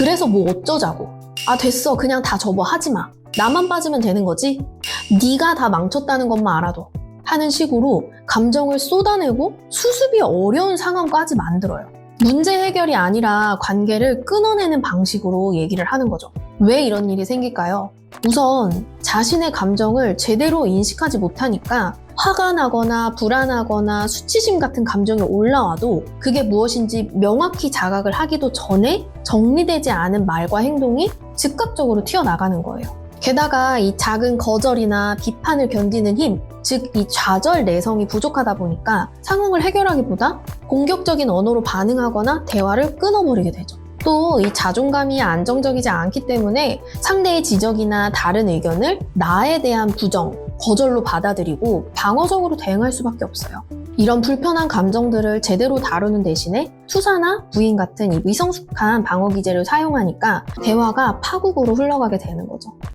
그래서 뭐 어쩌자고. 아 됐어 그냥 다 접어 하지 마. 나만 빠지면 되는 거지. 네가 다 망쳤다는 것만 알아도 하는 식으로 감정을 쏟아내고 수습이 어려운 상황까지 만들어요. 문제 해결이 아니라 관계를 끊어내는 방식으로 얘기를 하는 거죠. 왜 이런 일이 생길까요? 우선 자신의 감정을 제대로 인식하지 못하니까 화가 나거나 불안하거나 수치심 같은 감정이 올라와도 그게 무엇인지 명확히 자각을 하기도 전에 정리되지 않은 말과 행동이 즉각적으로 튀어나가는 거예요. 게다가 이 작은 거절이나 비판을 견디는 힘, 즉 이 좌절 내성이 부족하다 보니까 상황을 해결하기보다 공격적인 언어로 반응하거나 대화를 끊어버리게 되죠. 또 이 자존감이 안정적이지 않기 때문에 상대의 지적이나 다른 의견을 나에 대한 부정, 거절로 받아들이고 방어적으로 대응할 수밖에 없어요. 이런 불편한 감정들을 제대로 다루는 대신에 수사나 부인 같은 이 미성숙한 방어 기제를 사용하니까 대화가 파국으로 흘러가게 되는 거죠.